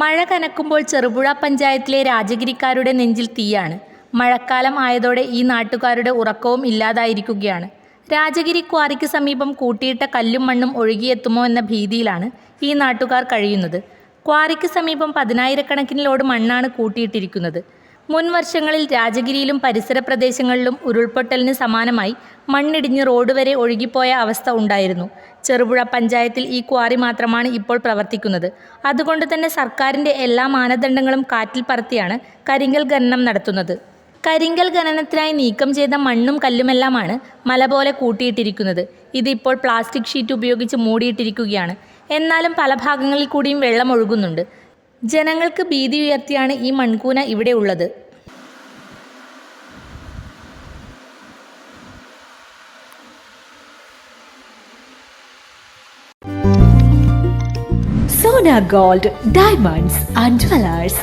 മഴ കനക്കുമ്പോൾ ചെറുപുഴ പഞ്ചായത്തിലെ രാജഗിരിക്കാരുടെ നെഞ്ചിൽ തീയാണ്. മഴക്കാലം ആയതോടെ ഈ നാട്ടുകാരുടെ ഉറക്കവും ഇല്ലാതായിരിക്കുകയാണ്. രാജഗിരി ക്വാറിക്ക് സമീപം കൂട്ടിയിട്ട കല്ലും മണ്ണും ഒഴുകിയെത്തുമോ എന്ന ഭീതിയിലാണ് ഈ നാട്ടുകാർ കഴിയുന്നത്. ക്വാറിക്ക് സമീപം പതിനായിരക്കണക്കിന് മണ്ണാണ് കൂട്ടിയിട്ടിരിക്കുന്നത്. മുൻ വർഷങ്ങളിൽ രാജഗിരിയിലും പരിസര പ്രദേശങ്ങളിലും ഉരുൾപൊട്ടലിന് സമാനമായി മണ്ണിടിഞ്ഞ് റോഡ് വരെ ഒഴുകിപ്പോയ അവസ്ഥ ഉണ്ടായിരുന്നു. ചെറുപുഴ പഞ്ചായത്തിൽ ഈ ക്വാറി മാത്രമാണ് ഇപ്പോൾ പ്രവർത്തിക്കുന്നത്. അതുകൊണ്ട് തന്നെ സർക്കാരിന്റെ എല്ലാ മാനദണ്ഡങ്ങളും കാറ്റിൽ പറത്തിയാണ് കരിങ്കൽ ഖനനം നടത്തുന്നത്. കരിങ്കൽ ഖനനത്തിനായി നീക്കം ചെയ്ത മണ്ണും കല്ലുമെല്ലാമാണ് മല പോലെ കൂട്ടിയിട്ടിരിക്കുന്നത്. ഇതിപ്പോൾ പ്ലാസ്റ്റിക് ഷീറ്റ് ഉപയോഗിച്ച് മൂടിയിട്ടിരിക്കുകയാണ്. എന്നാലും പല ഭാഗങ്ങളിൽ കൂടിയും വെള്ളം ഒഴുകുന്നുണ്ട്. ജനങ്ങൾക്ക് ഭീതി ഉയർത്തിയാണ് ഈ മൺകൂന ഇവിടെ ഉള്ളത്. Sona gold diamonds and jewellers